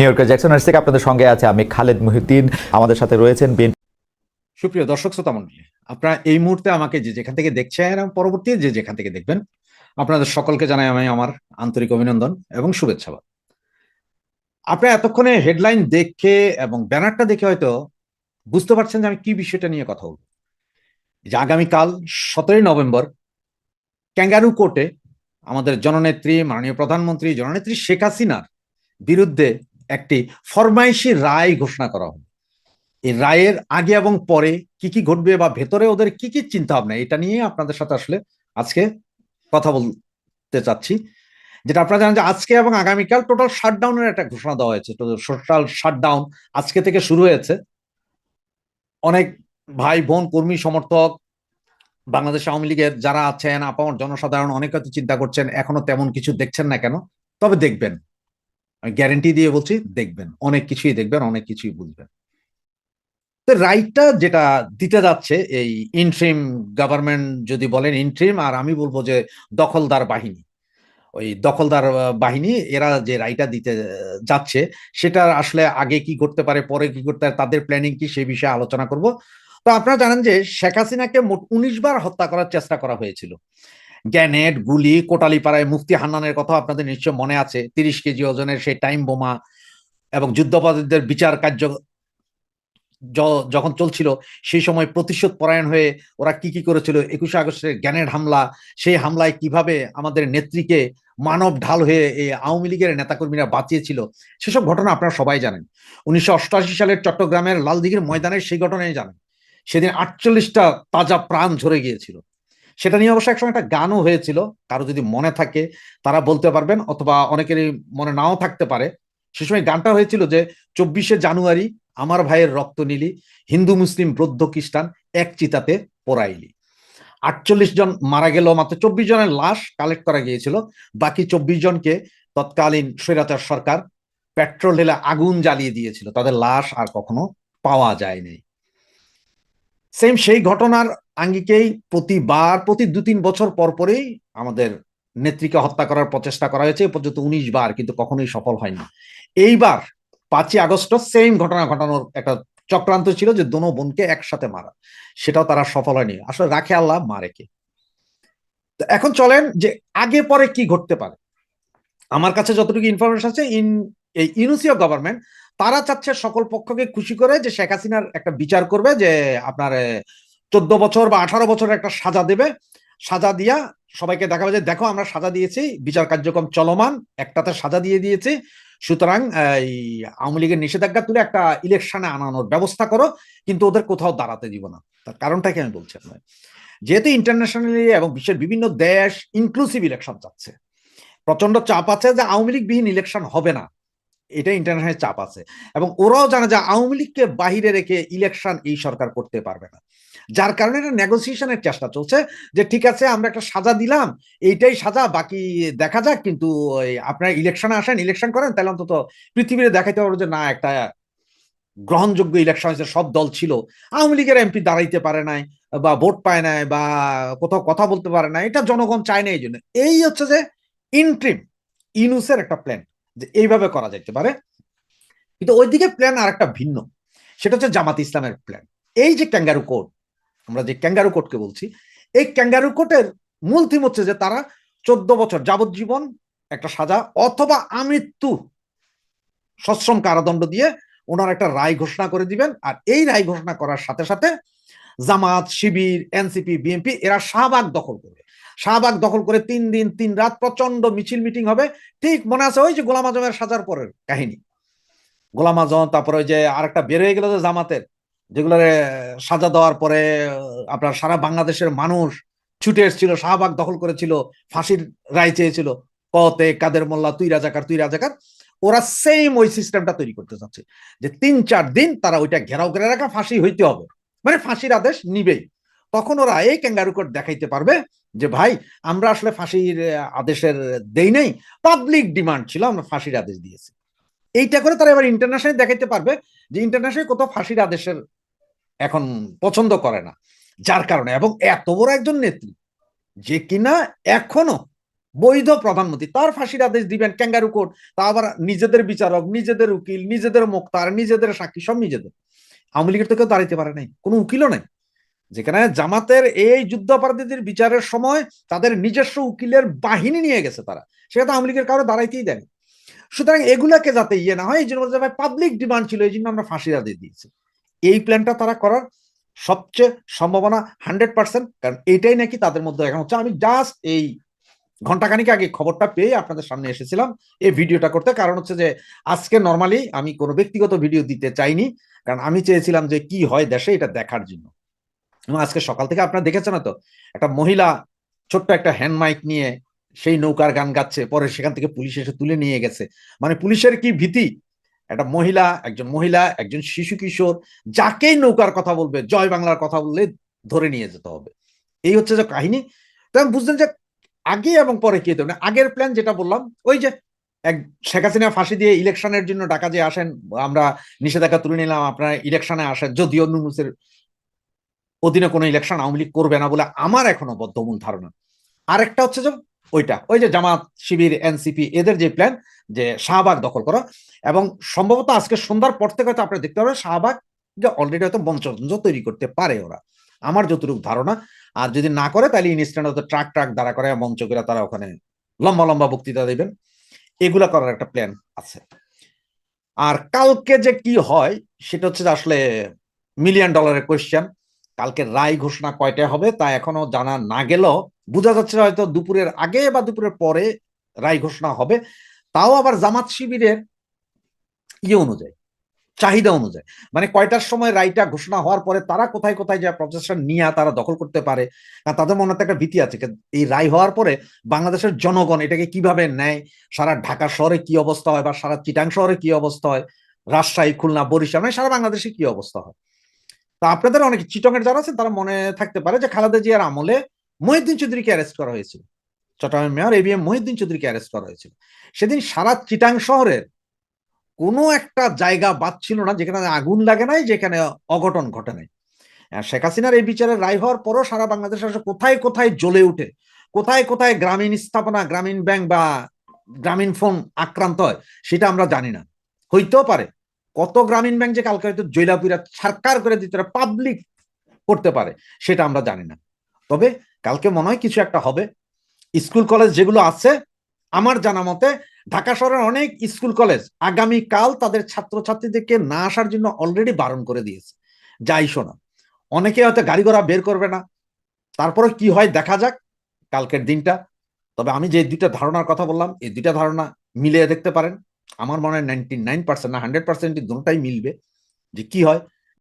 New ইয়র্কের Jackson থেকে আপনাদের সঙ্গে আছে, আমি খালেদ মহিউদ্দিন। আমাদের সাথে রয়েছেন বিএনপি সুপ্রিয় দর্শক, শ্রোতা মন্ডলী আপনারা এই মুহূর্তে আমাকে যে যেখান থেকে দেখছেন, এবং পরবর্তী যে যেখান থেকে দেখবেন, আপনাদের সকলকে জানাই আমি আমার আন্তরিক অভিনন্দন এবং শুভেচ্ছা আপনারা এতক্ষণে হেডলাইন দেখে এবং ব্যানারটা দেখে হয়তো বুঝতে পারছেন যে আমি কি বিষয়টা নিয়ে কথা বলব। যে আগামীকাল সতেরোই নভেম্বর, ক্যাঙ্গারু কোর্টে আমাদের জননেত্রী, মাননীয় প্রধানমন্ত্রী, জননেত্রী শেখ হাসিনার বিরুদ্ধে একটি ফরমাইশি রায় ঘোষণা করা হবে এই রায়ের আগে এবং পরে কি কি ঘটবে বা ভেতরে ওদের কি কি চিন্তা ভাবনা এটা নিয়ে আপনাদের সাথে আসলে আজকে কথা বলতে চাচ্ছি। যেটা আপনারা জানেন যে আজকে এবং আগামীকাল টোটাল শাটডাউনের একটা ঘোষণা দেওয়া হয়েছে। টোটাল শাটডাউন আজকে থেকে শুরু হয়েছে। অনেক ভাই, বোন, কর্মী, সমর্থক, বাংলাদেশ আওয়ামী লীগের যারা আছেন, আপামর জনসাধারণ অনেক হয়তো চিন্তা করছেন, এখনও তেমন কিছু দেখছেন না কেন? তবে দেখবেন। গ্যারেন্টি দিয়ে বলছি, দেখবেন। অনেক কিছুই দেখবেন, অনেক কিছুই বুঝবেন। তো রাইটটা যেটা দিতে যাচ্ছে, এই ইন্ট্রিম গভর্নমেন্ট যদি বলেন ইন্ট্রিম আর আমি বলব যে দখলদার বাহিনী। ওই দখলদার বাহিনী, এরা যে রাইটা দিতে যাচ্ছে, সেটা আসলে আগে কি করতে পারে, পরে কি করতে পারে, তাদের প্ল্যানিং কি সেই বিষয়ে আলোচনা করব। তো আপনারা জানেন যে শেখ হাসিনাকে মোট উনিশ বার হত্যা করার চেষ্টা করা হয়েছিল। গ্যানেট গুলি কোটালিপাড়ায় মুফতি হান্নানের কথা আপনাদের নিশ্চয় মনে আছে। তিরিশ কেজি ওজনের সেই টাইম বোমা এবং যুদ্ধপরাধীদের বিচার কার্য যখন চলছিল, সেই সময় প্রতিশোধ পরায়ণ হয়ে ওরা কি কি করেছিল? একুশে আগস্টের জ্ঞানের হামলা, সেই হামলায় কীভাবে আমাদের নেত্রীকে মানব ঢাল হয়ে এই আওয়ামী লীগের নেতাকর্মীরা বাঁচিয়েছিল, সেসব ঘটনা আপনারা সবাই জানেন। উনিশশো অষ্টআশি সালের চট্টগ্রামের লালদিঘির ময়দানের সেই ঘটনায় জানেন। সেদিন আটচল্লিশটা তাজা প্রাণ ঝরে গিয়েছিল। সেটা নিয়ে অবশ্য একসময় একটা গানও হয়েছিল। কারও যদি মনে থাকে, তারা বলতে পারবেন অথবা অনেকেরই মনে নাও থাকতে পারে। সে সময় গানটা হয়েছিল যে, চব্বিশে জানুয়ারি আমার ভাইয়ের রক্ত নিলি, হিন্দু মুসলিম বৌদ্ধ খ্রিস্টান এক চিতাতে পোড়াইলি আটচল্লিশ জন মারা গেল, মাত্র চব্বিশ জনের লাশ কালেক্ট করা গিয়েছিল। বাকি চব্বিশ জনকে তৎকালীন স্বৈরাচার সরকার পেট্রোল ঢেলে আগুন জ্বালিয়ে দিয়েছিল। তাদের লাশ আর কখনো পাওয়া যায়নি। সেম সেই ঘটনার আঙ্গিকেই প্রতিবার, প্রতি দু তিন বছর পর পরেই আমাদের নেত্রীকে হত্যা করার প্রচেষ্টা করা হয়েছে। এ পর্যন্ত উনিশ বার কিন্তু কখনোই সফল হয়নি। এইবার পাঁচই আগস্ট সেম ঘটনা ঘটানোর একটা চক্রান্ত ছিল যে দোনো বোনকে একসাথে মারা। সেটাও তারা সফল হয়নি। আসলে রাখে আল্লাহ, মারে কে? এখন চলেন যে আগে পরে কি ঘটতে পারে। আমার কাছে যতটুকু ইনফরমেশন আছে, ইন এই ইউনিসিও গভর্নমেন্ট তারা চাচ্ছে সকল পক্ষকে খুশি করে যে শেখ হাসিনার একটা বিচার করবে, যে আপনার চোদ্দ বছর বা আঠারো বছরের একটা সাজা দেবে। সাজা দিয়া সবাইকে দেখাবে যে, দেখো, আমরা সাজা দিয়েছি, বিচার কার্যক্রম চলমান, একটাতে সাজা দিয়ে দিয়েছি। সুতরাং এই আওয়ামী লীগের নিষেধাজ্ঞা তুলে একটা ইলেকশনে আনানোর ব্যবস্থা করো, কিন্তু ওদের কোথাও দাঁড়াতে দিব না। তার কারণটা কি আমি বলছি আপনার যেহেতু ইন্টারন্যাশনালি এবং বিশ্বের বিভিন্ন দেশ ইনক্লুসিভ ইলেকশন চাচ্ছে প্রচণ্ড চাপ আছে যে আওয়ামী লীগবিহীন ইলেকশন হবে না। এটা ইন্টারন্যাশনাল চাপ আছে। এবং ওরাও জানে যে আওয়ামী লীগকে বাহিরে রেখে ইলেকশন এই সরকার করতে পারবে না। যার কারণে একটা নেগোসিয়েশনের চেষ্টা চলছে যে ঠিক আছে, আমরা একটা সাজা দিলাম, এইটাই সাজা, বাকি দেখা যাক, কিন্তু আপনারা ইলেকশনে আসেন ইলেকশন করেন, তাহলে অন্তত পৃথিবীতে দেখাইতে পারব যে না, একটা গ্রহণযোগ্য ইলেকশন হয়েছে, সব দল ছিল। আওয়ামী লীগের এমপি দাঁড়াইতে পারে নাই, বা ভোট পায় নাই, বা কোথাও কথা বলতে পারে না এটা জনগণ চায় না, এই জন্য। এই হচ্ছে যে ইন্ট্রিম ইনুসের একটা প্ল্যান যে এইভাবে করা যেতে পারে। কিন্তু ওইদিকে প্ল্যান আর একটা ভিন্ন। সেটা হচ্ছে জামাত ইসলামের প্ল্যান এই যে ক্যাঙ্গারু কোর্ট আমরা যে ক্যাঙ্গারু কোর্টকে বলছি, এই ক্যাঙ্গারু কোর্টের মূল থিম হচ্ছে যে তারা চোদ্দ বছর যাবজ্জীবন একটা সাজা অথবা আমৃত্যু সশ্রম কারাদণ্ড দিয়ে ওনার একটা রায় ঘোষণা করে দিবেন। আর এই রায় ঘোষণা করার সাথে সাথে জামাত, শিবির, এনসিপি, বিএনপি, এরা শাহবাগ দখল করবে। শাহবাগ দখল করে তিন দিন, তিন রাত প্রচণ্ড মিছিল মিটিং হবে। ঠিক মনে আছে ওই যে গোলাম আজমের সাজার পরের কাহিনী। গোলাম আজম, তারপরে ওই যে আরেকটা বের হয়ে গেল যে জামাতের যেগুলো সাজা দেওয়ার পরে আপনার সারা বাংলাদেশের মানুষ ছুটে এসেছিল, শাহবাগ দখল করেছিল, ফাঁসির রায় চেয়েছিল। কতে কাদের মোল্লা, তুই রাজাকার তুই রাজাকার। ওরা সেম ওই সিস্টেমটা তৈরি করতে চাচ্ছে। যে তিন, চার দিন তারা ওইটা ঘেরাও করে রাখা, ফাঁসি হইতে হবে। মানে ফাঁসির আদেশ নিবেই। তখন ওরা এই ক্যাঙ্গারু কোর্ট দেখাইতে পারবে যে, ভাই, আমরা আসলে ফাঁসির আদেশের দেই নাই। পাবলিক ডিমান্ড ছিল, আমরা ফাঁসির আদেশ দিয়েছি। এইটা করে তারা এবার ইন্টারন্যাশনাল দেখাইতে পারবে যে ইন্টারন্যাশনাল কোথাও ফাঁসির আদেশের এখন পছন্দ করে না। যার কারণে এবং এত বড় একজন নেত্রী যে কিনা এখনও বৈধ প্রধানমন্ত্রী, তার ফাঁসির আদেশ দিবেন ক্যাঙ্গারু কোর্ট তা আবার নিজেদের বিচারক, নিজেদের উকিল, নিজেদের মোক্তার, নিজেদের সাক্ষী, সব নিজেদের। আওয়ামী লীগের তো কেউ দাঁড়াইতে পারে নাই, কোনো উকিলও নাই। যেখানে জামাতের এই যুদ্ধাপরাধীদের বিচারের সময় তাদের নিজস্ব উকিলের বাহিনী নিয়ে গেছে তারা। সেটা তো আওয়ামী লীগের কারও দাঁড়াইতেই দেয়নি। সুতরাং এগুলাকে যাতে ইয়ে না হয়, এই জন্য বলতে পাবলিক ডিমান্ড ছিল, এই জন্য আমরা ফাঁসির আদেশ দিয়েছি। এই প্ল্যানটা তারা করার সবচেয়ে সম্ভাবনা হান্ড্রেড পার্সেন্ট কারণ এটাই নাকি তাদের মধ্যে এখন হচ্ছে। আমি জাস্ট এই ঘন্টাখানিক আগে খবরটা পেয়ে আপনাদের সামনে এসেছিলাম এই ভিডিওটা করতে। কারণ হচ্ছে যে, আজকে নর্মালি আমি কোনো ব্যক্তিগত ভিডিও দিতে চাইনি, কারণ আমি চেয়েছিলাম যে কি হয় দেশে এটা দেখার জন্য। এবং আজকে সকাল থেকে আপনারা দেখেছেন তো একটা মহিলা ছোট্ট একটা হ্যান্ড মাইক নিয়ে সেই নৌকার গান গাচ্ছে, পরে সেখান থেকে পুলিশ এসে তুলে নিয়ে গেছে। মানে পুলিশের কি ভীতি? একটা মহিলা, একজন মহিলা, একজন শিশু কিশোর যাকেই নৌকার কথা বলবে, জয় বাংলার কথা বললে ধরে নিয়ে যেতে হবে। এই হচ্ছে যে কাহিনী। তো আমি বুঝলেন যে আগে এবং পরে কি হতে আগের প্ল্যান যেটা বললাম, ওই যে এক শেখ হাসিনা ফাঁসি দিয়ে ইলেকশনের জন্য ডাকা যে আসেন, আমরা নিষেধাজ্ঞা তুলে নিলাম, আপনারা ইলেকশনে আসেন, যদিও নুনুসের অধীনে কোনো ইলেকশন আওয়ামী লীগ করবে না বলে আমার এখনও বদ্ধমূল ধারণা। আরেকটা হচ্ছে যে ওইটা, ওই যে জামাত শিবির এনসিপি এদের যে প্ল্যান যে শাহবাগ দখল করা এবং সম্ভবত আজকে সন্ধ্যার পর থেকে হয়তো আপনারা দেখতে পাবেন শাহবাগ যে অলরেডি হয়তো মঞ্চতন্ত্র তৈরি করতে পারে ওরা। আমার যতটুকু ধারণা, আর যদি না করে তাহলে ইনস্ট্যান্ট হয়তো ট্রাক ট্রাক দাঁড়া করে মঞ্চ করে তারা ওখানে লম্বা লম্বা বক্তৃতা দেবেন। এগুলা করার একটা প্ল্যান আছে। আর কালকে যে কি হয়, সেটা হচ্ছে আসলে মিলিয়ন ডলারের কোয়েশ্চেন কালকে রায় ঘোষণা কয়টায় হবে তা এখনও জানা না গেলেও বোঝা যাচ্ছে হয়তো দুপুরের আগে বা দুপুরের পরে রায় ঘোষণা হবে। তাও আবার জামাত শিবিরের ইয়ে অনুযায়ী, চাহিদা অনুযায়ী। মানে কয়টার সময় রায়টা ঘোষণা হওয়ার পরে তারা কোথায় কোথায় যা প্রচেষ্টা নিয়ে তারা দখল করতে পারে তাদের মনে একটা ভীতি আছে এই রায় হওয়ার পরে বাংলাদেশের জনগণ এটাকে কীভাবে নেয়, সারা ঢাকা শহরে কি অবস্থা হয় বা সারা চিটাং শহরে কি অবস্থা হয়, রাজশাহী, খুলনা, বরিশাল মানে সারা বাংলাদেশে কি অবস্থা হয়? তা আপনাদের অনেক চিটংয়ের যারা আছেন, তারা মনে থাকতে পারে যে খালেদা জিয়ার আমলে মহিউদ্দিন চৌধুরীকে অ্যারেস্ট করা হয়েছিল। চট্টগ্রামের mayor A B M Mohiuddin চৌধুরীকে অ্যারেস্ট করা হয়েছিল। সেদিন সারা চিটাং শহরের কোনো একটা জায়গা বাদ ছিল না, যেখানে আগুন লাগে নাই, যেখানে অঘটন ঘটে নাই। শেখ হাসিনার এই বিচারের রায় হওয়ার পরও সারা বাংলাদেশ কোথায় কোথায় জ্বলে উঠে, কোথায় কোথায় গ্রামীণ স্থাপনা, গ্রামীণ ব্যাংক বা গ্রামীণ ফোন আক্রান্ত হয়, সেটা আমরা জানি না। হইতেও পারে কত গ্রামীণ ব্যাংক যে কালকে হয়তো জৈলাপুরা সরকার করে দিতে পাবলিক করতে পারে, সেটা আমরা জানি না। তবে কালকে মনে হয় কিছু একটা হবে। স্কুল কলেজ যেগুলো আছে, আমার জানা মতে ঢাকা শহরের অনেক স্কুল কলেজ আগামী কাল তাদের ছাত্রছাত্রীদেরকে না আসার জন্য অলরেডি বারণ করে দিয়েছে। যাই শোনা, অনেকে হয়তো গাড়ি ঘোড়া বের করবে না। তারপরে কি হয় দেখা যাক কালকের দিনটা। তবে আমি যে দুইটা ধারণার কথা বললাম, এই দুইটা ধারণা মিলিয়ে দেখতে পারেন। আমার মনে হয় নাইনটি নাইন পার্সেন্ট না হান্ড্রেড পার্সেন্ট দুটাই মিলবে যে কি হয়?